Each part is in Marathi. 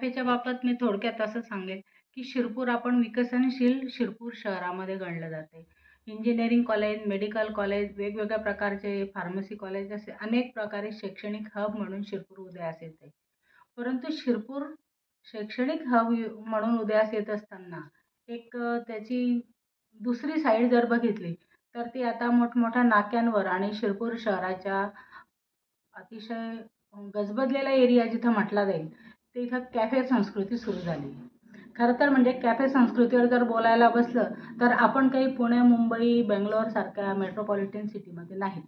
कॅफेच्या बाबत मी थोडक्यात असं सांगेल की शिरपूर आपण विकसनशील शिरपूर शहरामध्ये गणलं जाते. इंजिनिअरिंग कॉलेज मेडिकल कॉलेज वेगवेगळ्या प्रकारचे फार्मसी कॉलेज असे अनेक प्रकारे शैक्षणिक हब म्हणून शिरपूर उदयास येते. परंतु शिरपूर शैक्षणिक हब म्हणून उदयास येत असताना एक त्याची दुसरी साईड जर बघितली तर ती आता मोठमोठ्या नाक्यांवर आणि शिरपूर शहराच्या अतिशय गजबजलेला एरिया जिथं म्हटला जाईल ते इथं कॅफे संस्कृती सुरू झाली. खरं तर म्हणजे कॅफे संस्कृतीवर जर बोलायला बसलं तर आपण काही पुणे मुंबई बेंगलोरसारख्या मेट्रोपॉलिटन सिटीमध्ये नाही.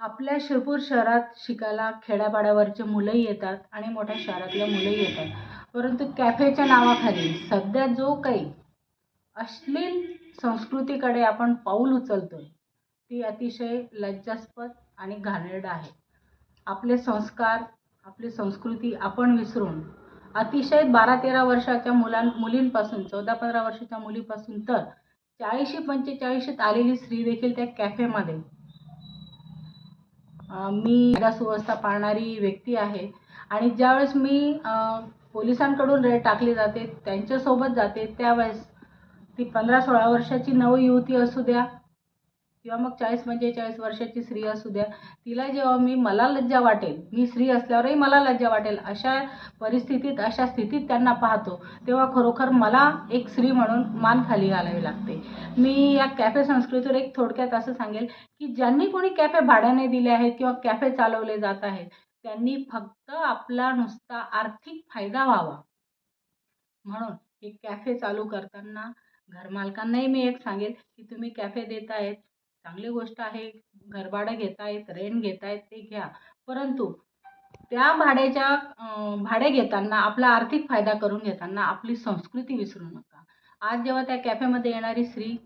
आपल्या शिरपूर शहरात शिकायला खेड्यापाड्यावरचे मुलंही येतात आणि मोठ्या शहरातल्या मुलंही येतात. परंतु कॅफेच्या नावाखाली सध्या जो काही अश्लील संस्कृतीकडे आपण पाऊल उचलतोय ती अतिशय लज्जास्पद आणि घाणेरडं आहे. आपले संस्कार आपली संस्कृती आपण विसरून अतिशय बारा तेरा वर्षाच्या मुलां मुलींपासून चौदा पंधरा वर्षाच्या मुलीपासून तर चाळीशी पंचेचाळीशीत आलेली स्त्री देखील त्या कॅफेमध्ये. मी सुव्यवस्था पाळणारी व्यक्ती आहे. आणि ज्यावेळेस मी पोलिसांकडून रेड टाकली जाते त्यांच्यासोबत जाते त्यावेळेस ती पंधरा सोळा वर्षाची नवयुवती असू द्या किंवा मग चाळीस पंचेचाळीस वर्षाची स्त्री असू द्या तिला जेव्हा मी मला लज्जा वाटेल मी स्त्री असल्यावरही मला लज्जा वाटेल अशा परिस्थितीत अशा स्थितीत त्यांना पाहतो तेव्हा खरोखर मला एक स्त्री म्हणून मान खाली घालावी लागते. मी या कॅफे संस्कृतीवर एक थोडक्यात असं सांगेल की ज्यांनी कोणी कॅफे भाड्याने दिले आहेत किंवा कॅफे चालवले जात आहेत त्यांनी फक्त आपला नुसता आर्थिक फायदा व्हावा. म्हणून हे कॅफे चालू करताना घरमालकांनाही मी एक सांगेल की तुम्ही कॅफे देत आहेत चांगली गोष्ट आहे घरभाडं घेत आहेत रेंट घेत आहेत ते घ्या. परंतु त्या भाड्याच्या भाडे घेताना आपला आर्थिक फायदा करून घेताना आपली संस्कृती विसरू नका. आज जेव्हा त्या कॅफेमध्ये येणारी स्त्री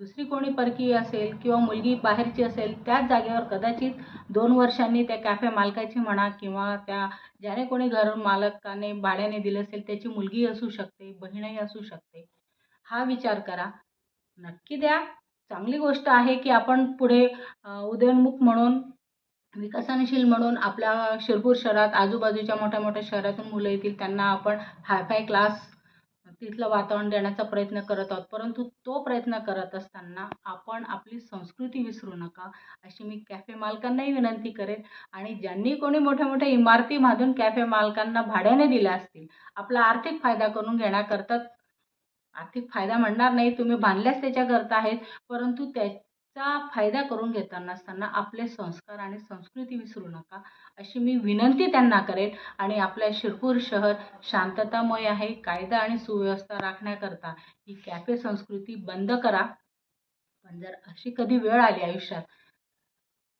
दुसरी कोणी परकीय असेल किंवा मुलगी बाहेरची असेल त्याच जागेवर कदाचित दोन वर्षांनी त्या कॅफे मालकाची म्हणा किंवा त्या ज्याने कोणी घर मालकाने भाड्याने दिलं असेल त्याची मुलगी असू शकते बहीणही असू शकते. हा विचार करा. नक्की द्या. चांगली गोष्ट आहे की आपण पुढे उदयोन्मुख म्हणून विकसनशील म्हणून आपल्या शिरपूर शहरात आजूबाजूच्या मोठ्या मोठ्या शहरातून मुलं येतील त्यांना आपण हायफाय क्लास तिथलं वातावरण देण्याचा प्रयत्न करत आहोत. परंतु तो प्रयत्न करत असताना आपण आपली संस्कृती विसरू नका अशी मी कॅफे मालकांनाही विनंती करेन. आणि ज्यांनी कोणी मोठ्या मोठ्या इमारती बांधून कॅफे मालकांना भाड्याने दिल्या असतील आपला आर्थिक फायदा करून घेण्याकरता आर्थिक फायदा म्हणणार नाही तुम्ही बांधल्याच त्याच्याकरता आहेत परंतु त्याचा फायदा करून घेताना असताना आपले संस्कार आणि संस्कृती विसरू नका. अशी मी विनंती त्यांना करेन आणि आपल्या शिरपूर शहर शांततामय आहे कायदा आणि सुव्यवस्था राखण्याकरता ही कॅफे संस्कृती बंद करा. पण जर अशी कधी वेळ आली आयुष्यात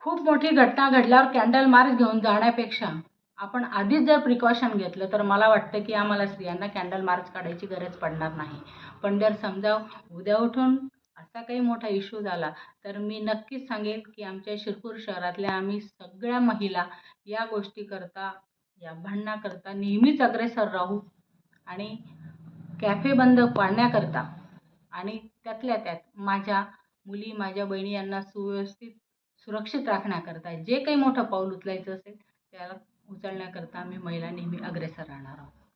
खूप मोठी घटना घडल्यावर कॅन्डल मार्च घेऊन जाण्यापेक्षा आपण आधीच जर प्रिकॉशन घेतलं तर मला वाटतं की आम्हाला स्त्रियांना कॅन्डल मार्च काढायची गरज पडणार नाही. पण जर समजा उद्या उठून असा काही मोठा इश्यू झाला तर मी नक्कीच सांगेल की आमच्या शिरपूर शहरातल्या आम्ही सगळ्या महिला या गोष्टीकरता या भांडणाकरता नेहमीच अग्रेसर राहू आणि कॅफे बंद पाडण्याकरता आणि त्यातल्या त्यात माझ्या मुली माझ्या बहिणी यांना सुव्यवस्थित सुरक्षित राखण्याकरता जे काही मोठं पाऊल उचलायचं असेल त्याला उचलण्याकरता आम्ही महिला नेहमी अग्रेसर राहणार आहोत.